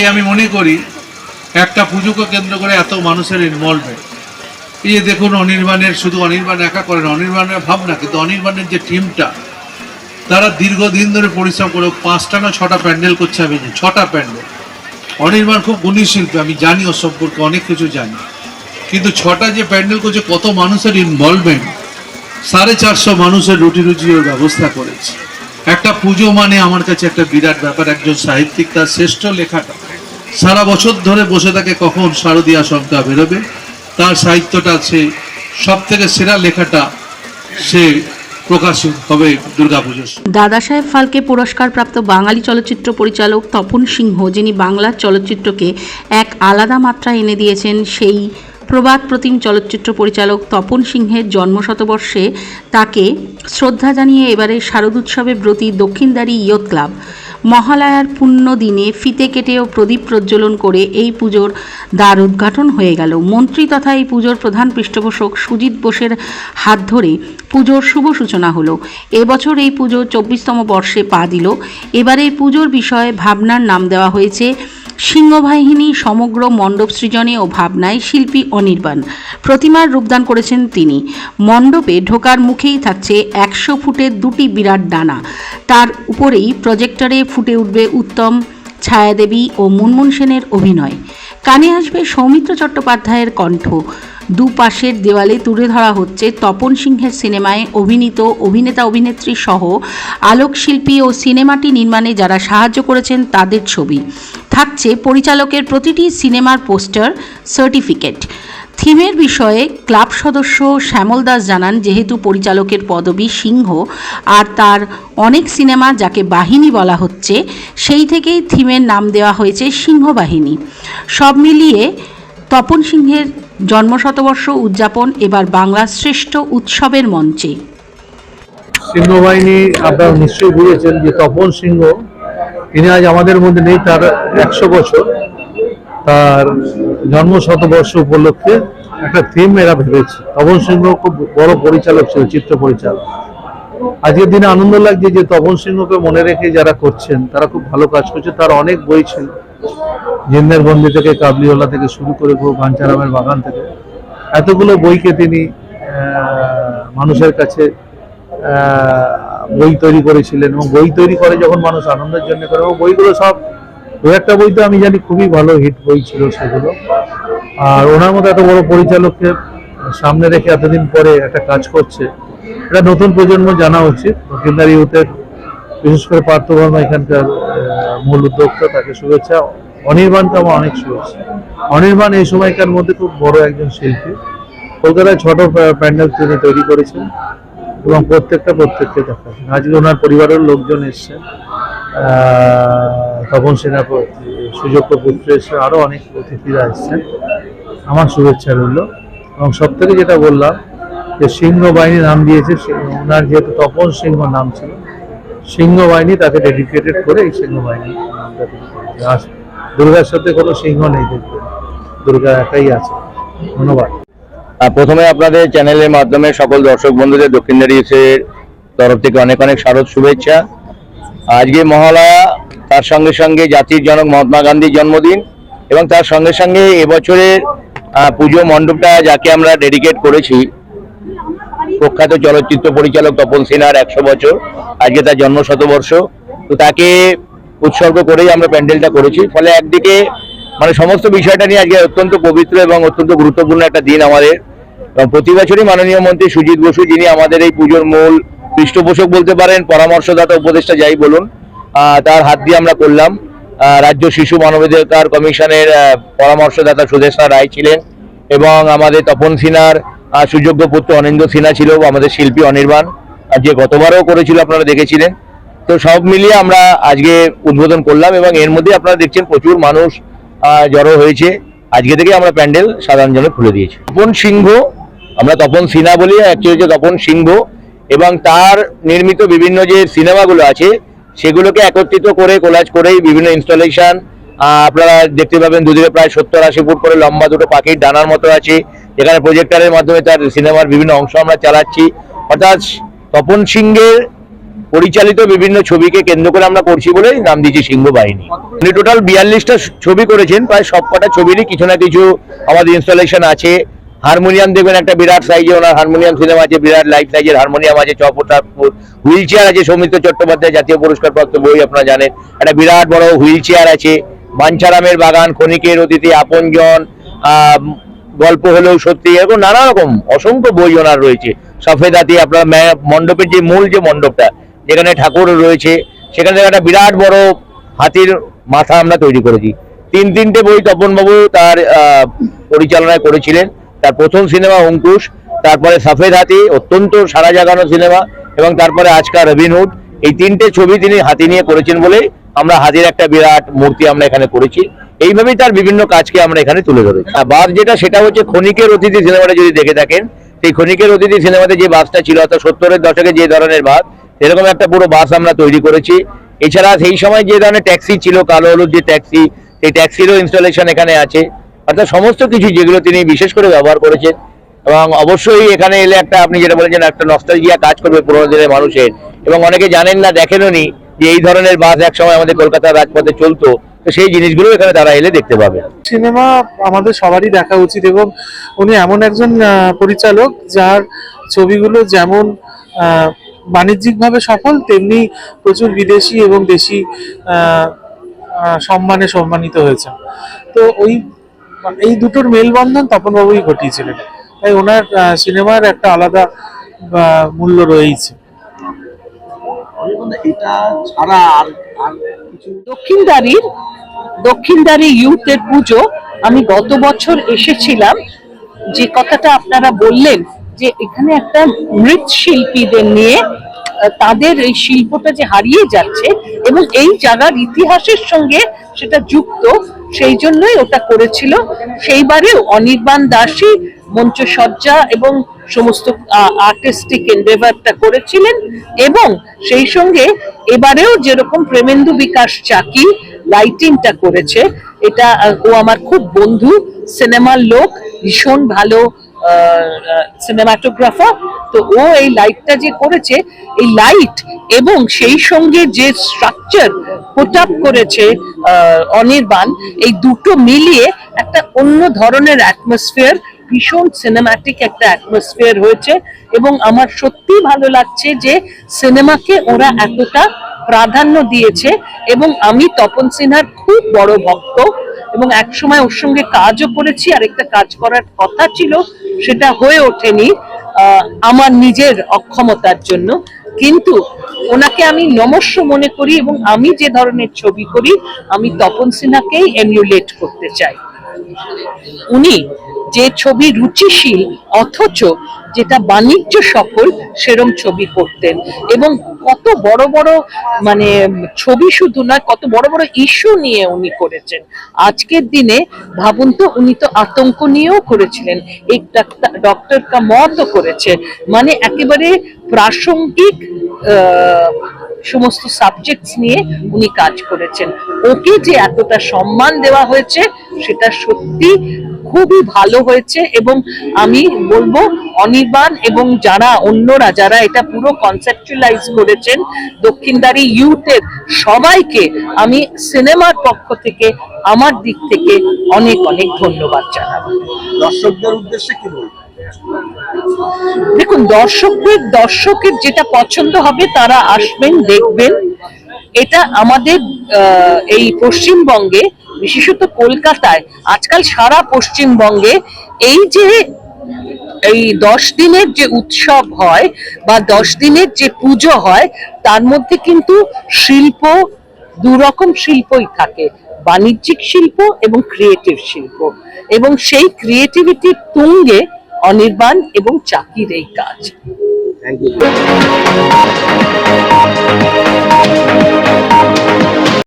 তাই আমি মনে করি একটা পুজোকে কেন্দ্র করে এত মানুষের ইনভলভমেন্ট এই যে দেখুন, অনির্বাণের শুধু অনির্বাণ একা করেন অনির্বাণের ভাবনা, কিন্তু অনির্বাণের যে টিমটা তারা দীর্ঘদিন ধরে পরিশ্রম করে পাঁচটা না ছটা প্যান্ডেল করছে আমি ছটা প্যান্ডেল। অনির্বাণ খুব গুণী শিল্পী, আমি জানি ওর সম্পর্কে, অনেক কিছু জানি। কিন্তু ছটা যে প্যান্ডেল করছে, কত মানুষের ইনভলভমেন্ট সাড়ে চারশো মানুষের রুটি রুজির ব্যবস্থা করেছে। একটা পুজো মানে আমার কাছে একটা বিরাট ব্যাপার, একজন সাহিত্যিক, তার শ্রেষ্ঠ লেখাটা। সারা বছর ধরে বসে থাকে কখন শারদীয়া সংখ্যা বেরোবে তার সাহিত্যটা সে সব থেকে সেরা লেখাটা সে প্রকাশ হবে সময়। দাদাসাহেব ফালকে পুরস্কারপ্রাপ্ত বাঙালি চলচ্চিত্র পরিচালক তপন সিংহ, যিনি বাংলার চলচ্চিত্রকে এক আলাদা মাত্রা এনে দিয়েছেন, সেই প্রবাদ প্রতিম চলচ্চিত্র পরিচালক তপন সিংহের জন্মশতবর্ষে তাকে শ্রদ্ধা জানিয়ে এবারে শারদোৎসবে ব্রতী দক্ষিণদারি ইয়ত ক্লাব মহালয়ার পুণ্য দিনে ফিতে কেটে ও প্রদীপ প্রজ্বলন করে এই পুজোর দ্বার উদ্ঘাটন হয়ে গেল। মন্ত্রী তথা এই পুজোর প্রধান পৃষ্ঠপোষক সুজিত বোসের হাত ধরে পুজোর শুভ সূচনা হলো। এবছর এই পুজো চব্বিশতম বর্ষে পা দিল। এবার পুজোর বিষয়ে ভাবনার নাম দেওয়া হয়েছে সিংহবাহিনী সমগ্র মণ্ডপ সৃজনে ও ভাবনায় শিল্পী অনির্বাণ। প্রতিমার রূপদান করেছেন তিনি। মণ্ডপে ঢোকার মুখেই থাকছে একশো ফুটের দুটি বিরাট ডানা। তার উপরেই প্রজেক্টরে ফুটে উঠবে উত্তম, ছায়াদেবী ও মুনমুন সেনের অভিনয়। কানে আসবে সৌমিত্র চট্টোপাধ্যায়ের কণ্ঠ। দুপাশের দেওয়ালে তুলে ধরা হচ্ছে তপন সিংহের সিনেমায় অভিনীত অভিনেতা অভিনেত্রী সহ আলোকশিল্পী ও সিনেমাটি নির্মাণে যারা সাহায্য করেছেন তাদের ছবি। থাকছে পরিচালকের প্রতিটি সিনেমার পোস্টার, সার্টিফিকেট। থিমের বিষয়ে ক্লাব সদস্য শ্যামল দাস জানান, যেহেতু পরিচালকের পদবী সিংহ, আর তার অনেক সিনেমা যাকে বাহিনী বলা হচ্ছে, সেই থেকেই থিমের নাম দেওয়া হয়েছে সিংহ বাহিনী। সব মিলিয়ে তপন সিংহের জন্মশতবর্ষ উদযাপন এবার বাংলার শ্রেষ্ঠ উৎসবের মঞ্চে। সিংহবাহিনী আপনারা নিশ্চয়ই বুঝেছেন যে তপন সিংহ, তিনি আজ আমাদের মধ্যে নেই, তার একশো বছর। তার জন্ম শতবর্ষ উপলক্ষে একটা থিম এরা ভেবেছে। তপন সিংহ খুব বড় পরিচালক ছিল, চিত্র পরিচালক। আজকের দিনে আনন্দ লাগছে যে তপন সিংহকে মনে রেখে যারা করছেন, তারা খুব ভালো কাজ করছে। তার অনেক বই ছিল। জিন্দের বন্দি থেকে, কাবলিওয়ালা থেকে শুরু করে পুরো বাঞ্চারামের বাগান থেকে। এতগুলো বইকে তিনি মানুষের কাছে বই তৈরি করেছিলেন এবং বই তৈরি করে যখন মানুষ আনন্দের জন্য করে এবং বইগুলো সব দু একটা বই তো আমি জানি খুবই ভালো হিট বই ছিল সেগুলো। আর ওনার মতো এত বড় পরিচালককে সামনে রেখে এতদিন পরে একটা কাজ করছে, এটা নতুন প্রজন্ম জানা উচিত। দক্ষিণদার ইউথের বিশেষ করে পার্থ বর্মা এখানকার মূল উদ্যোক্তা, তাকে শুভেচ্ছা। অনির্বাণকে আমার অনেক শুভেচ্ছা। অনির্বাণ এই সময়কার মধ্যে খুব বড় একজন শিল্পী। কলকাতায় ছোট প্যান্ডেল তিনি তৈরি করেছেন এবং প্রত্যেকটা প্রত্যেককে দেখা আজকে ওনার পরিবারের লোকজন এসছেন। তপন সেনাপতি, সুযোগ্য পুত্র এসে আরও অনেক অতিথিরা এসছেন। আমার শুভেচ্ছা রইল। এবং সব থেকে যেটা বললাম, যে সিংহ বাহিনী নাম দিয়েছে ওনার যেহেতু তপন সিংহ নাম ছিল, সিংহ বাহিনী তাকে ডেডিকেটেড করে এই সিংহ বাহিনী দুর্গার সাথে কোনো সিংহ নেই দেখতে। দুর্গা একাই আছে। ধন্যবাদ। প্রথমে আপনাদের চ্যানেলের মাধ্যমে সকল দর্শক বন্ধুদের দক্ষিণ এর তরফ থেকে অনেক অনেক শারদ শুভেচ্ছা। আজকে মহালয়া, তার সঙ্গে সঙ্গে জাতির জনক মহাত্মা গান্ধীর জন্মদিন এবং তার সঙ্গে সঙ্গে এবছরের পুজো মণ্ডপটা যাকে আমরা ডেডিকেট করেছি, প্রখ্যাত চলচ্চিত্র পরিচালক তপন সিনহার একশো বছর, আজকে তার জন্ম শতবর্ষ তো তাকে উৎসর্গ করেই আমরা প্যান্ডেলটা করেছি। ফলে একদিকে মানে সমস্ত বিষয়টা নিয়ে আজকে অত্যন্ত পবিত্র এবং অত্যন্ত গুরুত্বপূর্ণ একটা দিন আমাদের। এবং প্রতি বছরই মাননীয় মন্ত্রী সুজিত বসু যিনি আমাদের এই পুজোর মূল পৃষ্ঠপোষক বলতে পারেন পরামর্শদাতা উপদেষ্টা যাই বলুন তার হাত দিয়ে আমরা করলাম। রাজ্য শিশু মানবাধিকার কমিশনের পরামর্শদাতা সুদেশা রায় ছিলেন এবং আমাদের তপন সিনহার আহ, সুযোগ্য পুত্র অনিন্দ সিনহা ছিল আমাদের শিল্পী অনির্বাণ যে গতবারও করেছিল আপনারা দেখেছিলেন। তো সব মিলিয়ে আমরা আজকে উদ্বোধন করলাম এবং এর মধ্যে আপনারা দেখছেন প্রচুর মানুষ জড়ো হয়েছে। আজকে থেকে আমরা প্যান্ডেল সাধারণ জন্য খুলে দিয়েছি। তপন সিংহ আমরা তপন সিনহা বলি অ্যাকচুয়ালি তপন সিংহ। এবং তার নির্মিত বিভিন্ন যে সিনেমাগুলো আছে, সেগুলোকে একত্রিত করে কোলাজ করেই বিভিন্ন ইনস্টলেশন আপনারা দেখতে পাবেন দুদিকে প্রায় সত্তর আশি ফুট করে লম্বা দুটো পাখির ডানার মতো আছে। এখানে প্রজেক্টারের মাধ্যমে তার সিনেমার বিভিন্ন অংশ আমরা চালাচ্ছি। অর্থাৎ তপন সিংহের পরিচালিত বিভিন্ন ছবিকে কেন্দ্র করে আমরা করছি বলেই নাম দিয়েছি সিংহ বাহিনী। উনি টোটাল বিয়াল্লিশটা ছবি করেছেন, প্রায় সবকটা ছবিরই কিছু না কিছু আমাদের ইনস্টলেশন আছে। হারমোনিয়াম দেখবেন, একটা বিরাট সাইজে ওনার হারমোনিয়াম সিনেমা আছে, বিরাট লাইফ সাইজের হারমোনিয়াম আছে চপটা হুইল চেয়ার আছে, সৌমিত্র চট্টোপাধ্যায় জাতীয় পুরস্কার প্রাপ্ত বই আপনারা জানেন। একটা বিরাট বড় হুইল চেয়ার আছে, বাঞ্ছারামের বাগান, ক্ষণিকের অতিথি, আপনজন গল্প হলেও সত্যি, এরকম নানা রকম অসংখ্য বই ওনার রয়েছে। সফেদাতি আপনার মণ্ডপের যে মূল যে মণ্ডপটা, যেখানে ঠাকুর রয়েছে, সেখানে একটা বিরাট বড় হাতির মাথা আমরা তৈরি করেছি। তিন তিনটে বই তপনবাবু তার পরিচালনায় করেছিলেন। তার প্রথম সিনেমা অঙ্কুশ, তারপরে সফেদ হাতি, অত্যন্ত সারা জাগানো সিনেমা, এবং তারপরে আজকাল রবিনহুড এই তিনটে ছবি তিনি হাতি নিয়ে করেছেন বলেই আমরা হাতির একটা বিরাট মূর্তি আমরা এখানে করেছি। এইভাবেই তার বিভিন্ন কাজকে আমরা এখানে তুলে ধরেছি। আর বাস যেটা, সেটা হচ্ছে ক্ষণিকের অতিথি সিনেমাটা যদি দেখে থাকেন, সেই ক্ষণিকের অতিথি সিনেমাতে যে বাসটা ছিল, অর্থাৎ সত্তরের দশকে যে ধরনের বাস এরকম একটা পুরো বাস আমরা তৈরি করেছি। এছাড়া সেই সময় যে ধরনের ট্যাক্সি ছিল, কালো হলুদ যে ট্যাক্সি, সেই ট্যাক্সিরও ইনস্টলেশন এখানে আছে। অর্থাৎ সমস্ত কিছু যেগুলো তিনি বিশেষ করে ব্যবহার করেছেন, এবং অবশ্যই এখানে এলে একটা আপনি যেটা বলেছেন, একটা নস্টালজিয়া কাজ করবে পুরোনো দিনের মানুষের। এবং অনেকে জানেন না, দেখেনও নি যে এই ধরনের বাস এক সময় আমাদের কলকাতার রাজপথে চলতো, তো সেই জিনিসগুলো এখানে তারা এলে দেখতে পাবে। সিনেমা আমাদের সবারই দেখা উচিত, এবং উনি এমন একজন পরিচালক যার ছবিগুলো যেমন বাণিজ্যিকভাবে সফল, তেমনি প্রচুর বিদেশি এবং দেশি সম্মানে সম্মানিত হয়েছে তো ওই এই দুটোর মেলবন্ধন তপনবাবুই ঘটিয়েছিলেন। তাই ওনার সিনেমার একটা আলাদা আহ, মূল্য রয়েছে এটা ছাড়া আর আর দক্ষিণদারির দক্ষিণদারি ইউথের পুজো আমি গত বছর এসেছিলাম। যে কথাটা আপনারা বললেন যে এখানে একটা মৃৎশিল্পীদের নিয়ে তাদের এই শিল্পটা যে হারিয়ে যাচ্ছে এবং এই জায়গার ইতিহাসের সঙ্গে সেটা যুক্ত সেই জন্যই ওটা করেছিল। সেইবারেও অনির্বাণ দাসী মঞ্চসজ্জা এবং সমস্ত আর্টিস্টিক এন্ডেভারটা করেছিলেন এবং সেই সঙ্গে এবারেও যেরকম প্রেমেন্দু বিকাশ চাকি লাইটিংটা করেছে, এটা ও আমার খুব বন্ধু সিনেমার লোক, ভীষণ ভালো সিনেমাটোগ্রাফার তো ও এই লাইটটা যে করেছে, এই লাইট এবং সেই সঙ্গে যে স্ট্রাকচার আপ করেছে অনির্বাণ, এই দুটো মিলিয়ে একটা অন্য ধরনের অ্যাটমসফিয়ার ভীষণ সিনেম্যাটিক একটা অ্যাটমসফিয়ার হয়েছে এবং আমার সত্যি ভালো লাগছে যে সিনেমাকে ওরা এতটা প্রাধান্য দিয়েছে এবং আমি তপন সিনহার খুব বড় ভক্ত এবং একসময় ওর সঙ্গে কাজও করেছি আর একটা কাজ করার কথা ছিল, সেটা হয়ে ওঠেনি আমার নিজের অক্ষমতার জন্য। কিন্তু ওনাকে আমি নমস্য মনে করি এবং আমি যে ধরনের ছবি করি, আমি তপন সিনহাকেই এমুলেট করতে চাই। উনি যে ছবি রুচিশীল অথচ যেটা বাণিজ্য সফল, সেরম ছবি করতেন। এবং কত বড় বড় মানে ছবি শুধু নয়, কত বড় বড় ইস্যু নিয়ে উনি করেছেন। আজকের দিনে ভাবুন তো, উনি তো আতঙ্ক নিয়েও করেছিলেন। এই ডক্টর কা মতও করেছে। মানে একেবারে প্রাসঙ্গিক সমস্ত সাবজেক্টস নিয়ে উনি কাজ করেছেন। ওকে যে এতটা সম্মান দেওয়া হয়েছে, সেটা সত্যি খুবই ভালো হয়েছে এবং আমি বলব অনির্বাণ এবং যারা অন্যরা, যারা এটা পুরো কনসেপচুয়ালাইজ করেছেন, দক্ষিণদারি ইউথের সবাইকে আমি সিনেমার পক্ষ থেকে, আমার দিক থেকে অনেক অনেক ধন্যবাদ জানাব। দর্শকদের উদ্দেশ্যে কি বলব? দেখুন, দর্শকদের, দর্শকের যেটা পছন্দ হবে, তারা আসবেন, দেখবেন। এটা আমাদের এই পশ্চিমবঙ্গে, বিশেষত কলকাতায়, আজকাল সারা পশ্চিমবঙ্গে, এই যে, এই দশ দিনের যে উৎসব হয়, বা দশ দিনের যে পুজো হয়, তার মধ্যে কিন্তু শিল্প, দু রকম শিল্পই থাকে। বাণিজ্যিক শিল্প এবং ক্রিয়েটিভ শিল্প। এবং সেই ক্রিয়েটিভিটির তুঙ্গে অনির্বাণ এবং চাকির এই কাজ। Thank you